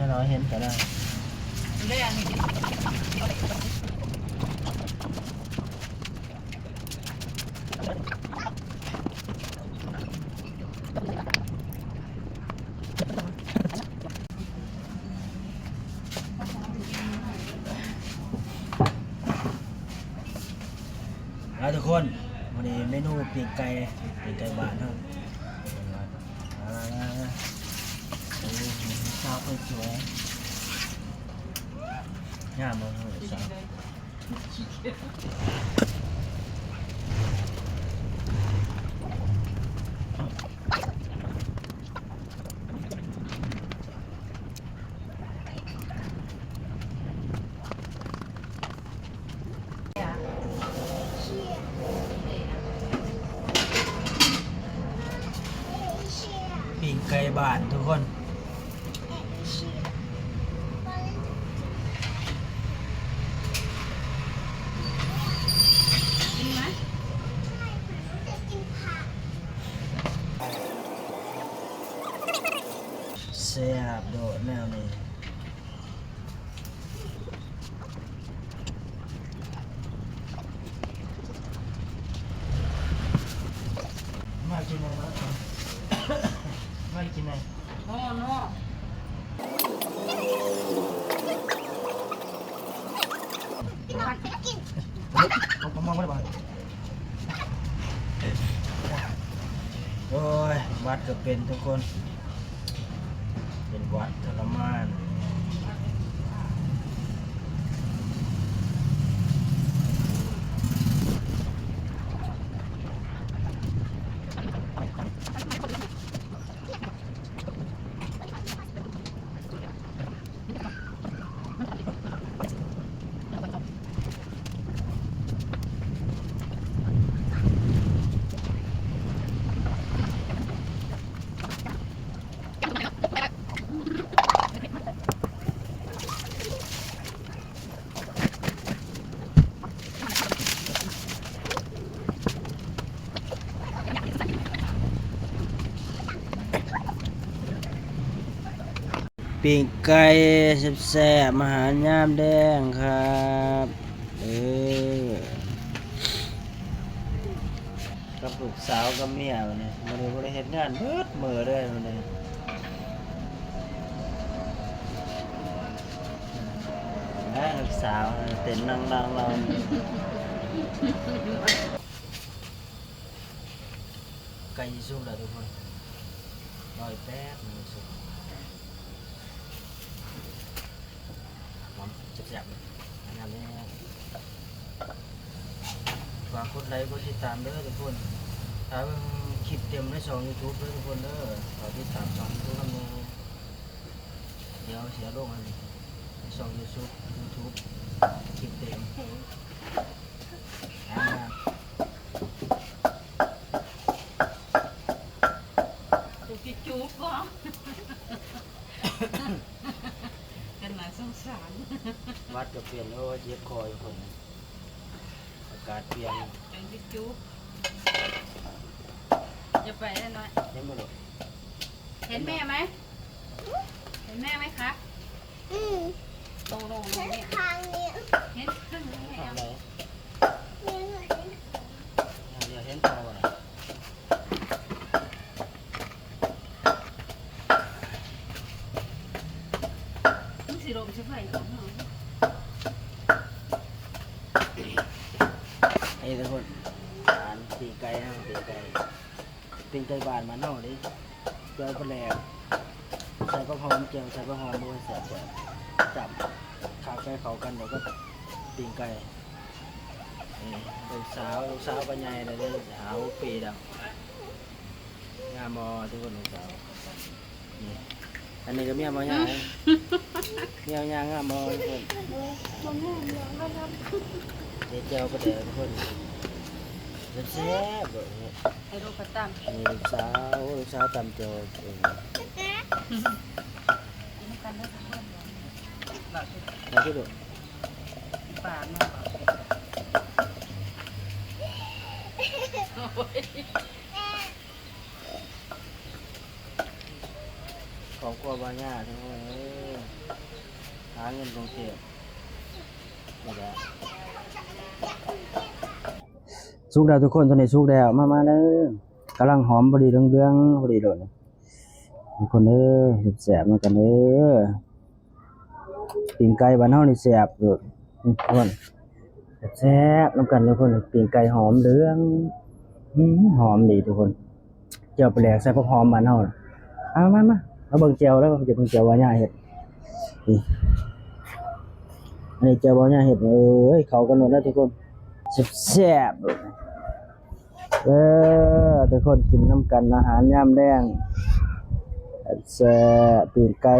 ถ้าน้อเห็นก็ได้เรื่องนี้แล้วทุกคนวันนี้เมนูปีกไก่ปีกไก่บ้านเท่าอ่าโอ้ ยสาวคนสวยงามมากเลยสาวปีกไก่บ้านทุกคน จริงไหม แซ่บ โดดแนวนี้มากินอะไรมามากินอะไรโน่โน่ผมผมมองไม่ได้บ้างโอ้ยวัดก็เป็นทุกคน เป็นวั ปีกไก่แซ่บๆอาหารย่ามแดงครับเออกับลูกสาวกับเมียวันนี้มันนี้บริเฮ็ดงานเบิดมือเลยมันนี้นะลูกสาวเต้นนั่งนั่งเราไก่สุกแล้วทุกคนรอยแป๊บมันสุก หอม แซ่บๆเลยอันนั้นเนี่ยฝากกดไลค์กดติดตามเด้อทุกคนถ้าเบิ่งคลิปเต็มในช่อง YouTube เด้อทุกคนเด้อขอติดตามช่อง YouTube นำเด้อเดี๋ยวเสียลงอันนี้ในช่อง YouTube YouTube คลิปเต็มอ่า จุกจุกก็กันหนา สงสารวัดก็เปลี่ยนโอ้ยเจ็บคออยู่คนอากาศเปลี่ยนจังจุกจุกจะไปได้น้อยเห็นบ่ลูกเห็นแม่ไหม เห็นแม่ไหมครับอืมตรงลงฉันเนี่ยทางเนี้ยเห็นครึ่งนี้ ทำ แล้ ไร ว เนี่ยหน่อย เดี๋ยวเห็นพอบ่ล่ะ มึง สิลมใช่ไหมของเราไอ้ทุกคนทานปีไก่นะปีไก่ปีไก่บ้านมาเน่าดิเจียวปลาแหลกใส่กระหอมเจียวใส่กระหอมด้วยแสบแสบจับขาไก่เขากันเดี๋ยวก็ปีไก่นี่ลูกสาวลูกสาวปัญญาเลยเด้อสาวปีดาวงามมอทุกคนลูกสาวนี่อันนี้ก็เมียมอยา เมียยางงามมอทุกคนเดี๋ยวมาทเดี๋ยวคนแซ่บแบบนี้ไอ้ลูกกระตั้มนี่ลูกสาวลูกสาวตำเจียวเองกินนได้ทุกคนหลับแล้วที่ดูป่าเนาะของกลัวบาญ่าทั้งหมด หาเงินกรุงเทพนี่แหละสุกแล้วทุกคนตอนนี้สุกแล้วมามาเด้อกำลังหอมพอดีเรื่องๆพอดีเลยทุกคนเด้อแสบๆเหมือนกันเด้อปิ่งไก่บ้านเฮานี่แซ่บเลยทุกคนแซ่บน้ำกันทุกคนปิ่งไก่หอมเหลืองหอมดีทุกคนเจียวปลาแหลกใส่ผักหอมบ้านเฮาน่ะเอามามาเอาเบิ่งเจียวแล้วจะเบิ่งเจียวว่าหญ้าเฮ็ด นี่ อันนี้เจียวว่าหญ้าเฮ็ดเอ้ยเขากันหมดแล้วทุกคนแซ่บเลยเออทุกคนกินน้ำกันอาหารยามแดงแซ่บปีนไก่